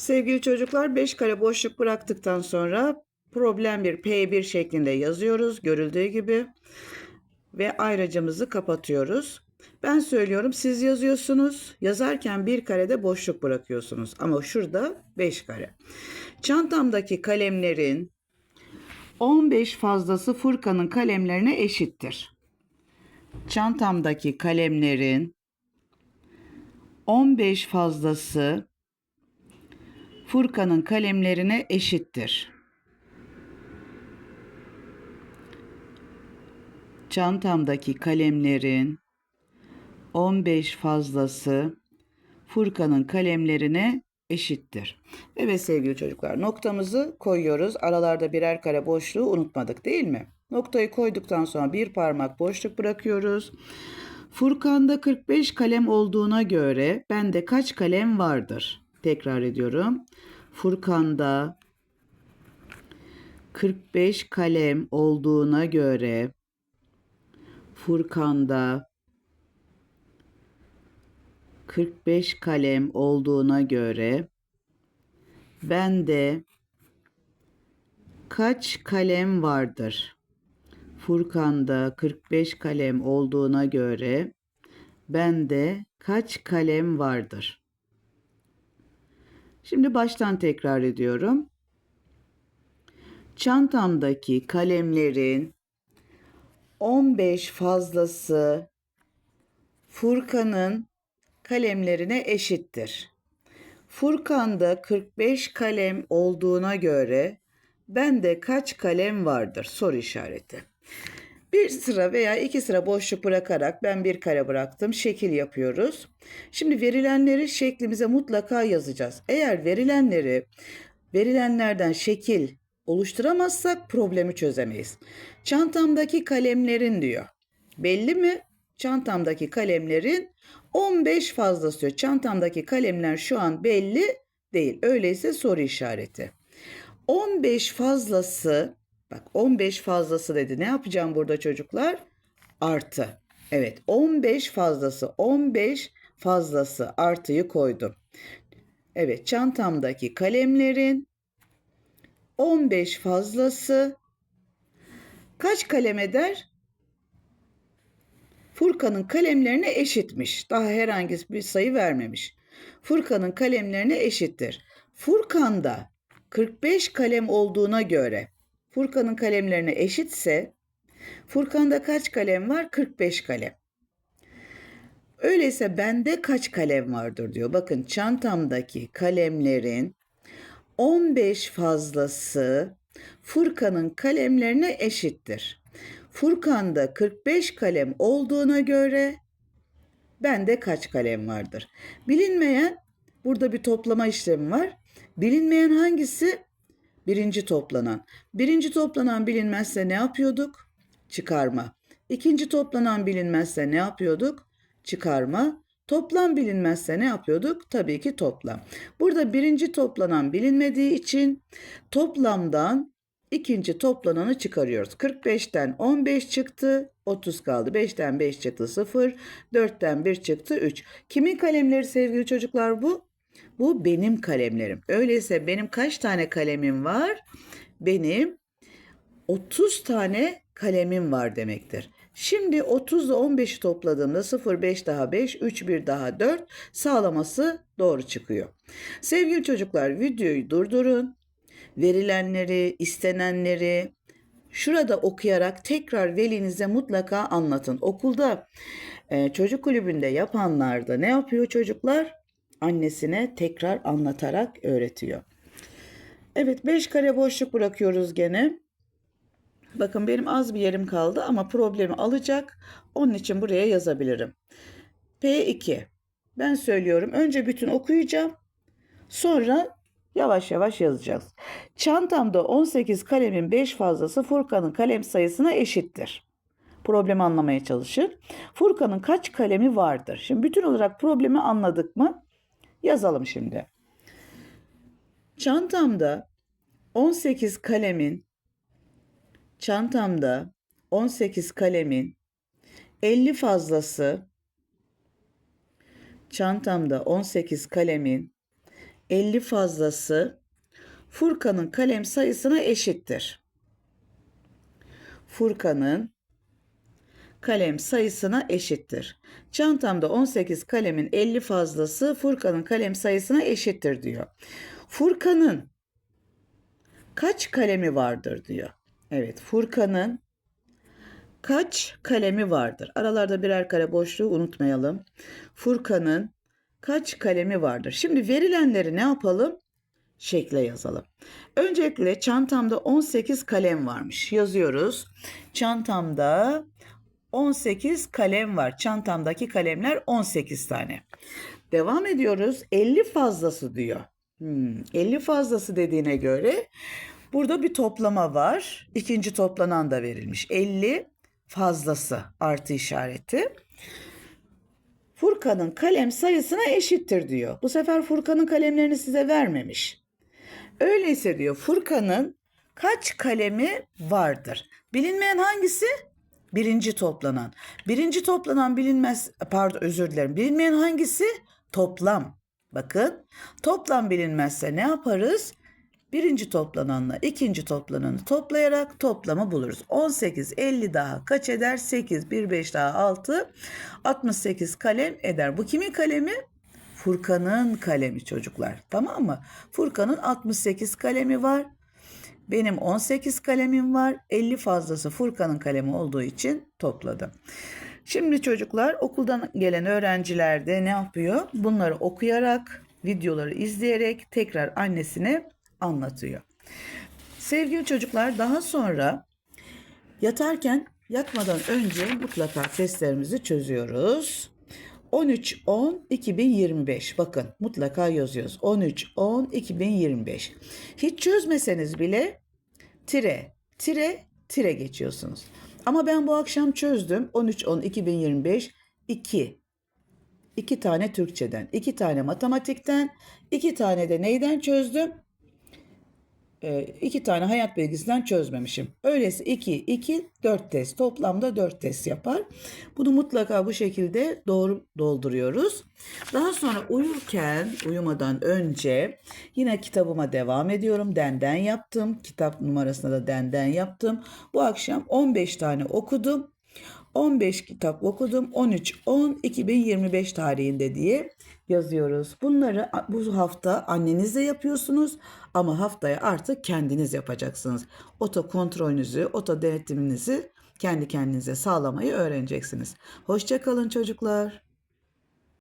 Sevgili çocuklar 5 kare boşluk bıraktıktan sonra problem bir P1 şeklinde yazıyoruz görüldüğü gibi ve ayracımızı kapatıyoruz. Ben söylüyorum siz yazıyorsunuz. Yazarken bir karede boşluk bırakıyorsunuz. Ama şurada 5 kare. Çantamdaki kalemlerin 15 fazlası Furkan'ın kalemlerine eşittir. Çantamdaki kalemlerin 15 fazlası Furkan'ın kalemlerine eşittir. Çantamdaki kalemlerin 15 fazlası Furkan'ın kalemlerine eşittir. Evet sevgili çocuklar noktamızı koyuyoruz. Aralarda birer kare boşluğu unutmadık değil mi? Noktayı koyduktan sonra bir parmak boşluk bırakıyoruz. Furkan'da 45 kalem olduğuna göre bende kaç kalem vardır? Tekrar ediyorum. Furkan'da 45 kalem olduğuna göre Furkan'da 45 kalem olduğuna göre bende kaç kalem vardır? Furkan'da 45 kalem olduğuna göre bende kaç kalem vardır? Şimdi baştan tekrar ediyorum. Çantamdaki kalemlerin 15 fazlası Furkan'ın kalemlerine eşittir. Furkan'da 45 kalem olduğuna göre bende kaç kalem vardır? Soru işareti. Bir sıra veya iki sıra boşluk bırakarak ben bir kare bıraktım. Şekil yapıyoruz. Şimdi verilenleri şeklimize mutlaka yazacağız. Eğer verilenleri verilenlerden şekil oluşturamazsak problemi çözemeyiz. Çantamdaki kalemlerin diyor. Belli mi? Çantamdaki kalemlerin 15 fazlası diyor. Çantamdaki kalemler şu an belli değil. Öyleyse soru işareti. 15 fazlası bak 15 fazlası dedi. Ne yapacağım burada çocuklar? Artı. Evet 15 fazlası 15 fazlası artıyı koydum. Evet çantamdaki kalemlerin 15 fazlası kaç kalem eder? Furkan'ın kalemlerine eşitmiş. Daha herhangi bir sayı vermemiş. Furkan'ın kalemlerine eşittir. Furkan'da 45 kalem olduğuna göre Furkan'ın kalemlerine eşitse Furkan'da kaç kalem var? 45 kalem. Öyleyse bende kaç kalem vardır diyor. Bakın çantamdaki kalemlerin 15 fazlası Furkan'ın kalemlerine eşittir. Furkan'da 45 kalem olduğuna göre bende kaç kalem vardır? Bilinmeyen burada bir toplama işlemi var. Bilinmeyen hangisi? Birinci toplanan. Birinci toplanan bilinmezse ne yapıyorduk? Çıkarma. İkinci toplanan bilinmezse ne yapıyorduk? Çıkarma. Toplam bilinmezse ne yapıyorduk? Tabii ki toplam. Burada birinci toplanan bilinmediği için toplamdan ikinci toplananı çıkarıyoruz. 45'ten 15 çıktı, 30 kaldı. 5'ten 5 çıktı 0, 4'ten 1 çıktı 3. Kimin kalemleri sevgili çocuklar bu? Bu benim kalemlerim. Öyleyse benim kaç tane kalemim var? Benim 30 tane kalemim var demektir. Şimdi 30 ile 15'i topladığımda 0, 5 daha 5, 3, 1 daha 4 sağlaması doğru çıkıyor. Sevgili çocuklar videoyu durdurun. Verilenleri, istenenleri şurada okuyarak tekrar velinize mutlaka anlatın. Okulda e, çocuk kulübünde yapanlar da ne yapıyor çocuklar? Annesine tekrar anlatarak öğretiyor. Evet 5 kare boşluk bırakıyoruz gene. Bakın benim az bir yerim kaldı ama problemi alacak. Onun için buraya yazabilirim. P2. Ben söylüyorum. Önce bütün okuyacağım. Sonra yavaş yavaş yazacağız. Çantamda 18 kalemin 5 fazlası Furkan'ın kalem sayısına eşittir. Problemi anlamaya çalışın. Furkan'ın kaç kalemi vardır? Şimdi bütün olarak problemi anladık mı? Yazalım şimdi. Çantamda 18 kalemin çantamda 18 kalemin 50 fazlası çantamda 18 kalemin 50 fazlası Furkan'ın kalem sayısına eşittir. Furkan'ın kalem sayısına eşittir. Çantamda 18 kalemin 50 fazlası Furkan'ın kalem sayısına eşittir diyor. Furkan'ın kaç kalemi vardır diyor. Evet, Furkan'ın kaç kalemi vardır? Aralarda birer kare boşluğu unutmayalım. Furkan'ın kaç kalemi vardır? Şimdi verilenleri ne yapalım? Şekle yazalım. Öncelikle çantamda 18 kalem varmış. Yazıyoruz. Çantamda 18 kalem var. Çantamdaki kalemler 18 tane. Devam ediyoruz. 50 fazlası diyor. Hmm, 50 fazlası dediğine göre burada bir toplama var. İkinci toplanan da verilmiş. 50 fazlası artı işareti. Furkan'ın kalem sayısına eşittir diyor. Bu sefer Furkan'ın kalemlerini size vermemiş. Öyleyse diyor Furkan'ın kaç kalemi vardır? Bilinmeyen hangisi? Birinci toplanan. Birinci toplanan bilinmez, pardon özür dilerim. Bilinmeyen hangisi? Toplam. Bakın toplam bilinmezse ne yaparız? Birinci toplananla ikinci toplananı toplayarak toplamı buluruz. 18, 50 daha kaç eder? 8, 1, 5 daha 6, 68 kalem eder. Bu kimin kalemi? Furkan'ın kalemi çocuklar. Tamam mı? Furkan'ın 68 kalemi var. Benim 18 kalemim var. 50 fazlası Furkan'ın kalemi olduğu için topladım. Şimdi çocuklar okuldan gelen öğrenciler de ne yapıyor? Bunları okuyarak, videoları izleyerek tekrar annesine anlatıyor. Sevgili çocuklar daha sonra yatarken yatmadan önce mutlaka testlerimizi çözüyoruz. 13-10-2025 bakın mutlaka yazıyoruz. 13-10-2025 hiç çözmeseniz bile tire tire tire geçiyorsunuz. Ama ben bu akşam çözdüm 13-10-2025 2 2 tane Türkçeden, 2 tane matematikten, 2 tane de neyden çözdüm? E, iki tane hayat bilgisinden çözmemişim. Öyleyse 2, 2, 4 test. Toplamda 4 test yapar. Bunu mutlaka bu şekilde doğru dolduruyoruz. Daha sonra uyurken, uyumadan önce yine kitabıma devam ediyorum. Denden yaptım. Kitap numarasına da denden yaptım. Bu akşam 15 tane okudum. 15 kitap okudum. 13-10-2025 tarihinde diye yazıyoruz. Bunları bu hafta annenizle yapıyorsunuz ama haftaya artık kendiniz yapacaksınız. Oto kontrolünüzü, oto denetiminizi kendi kendinize sağlamayı öğreneceksiniz. Hoşçakalın çocuklar.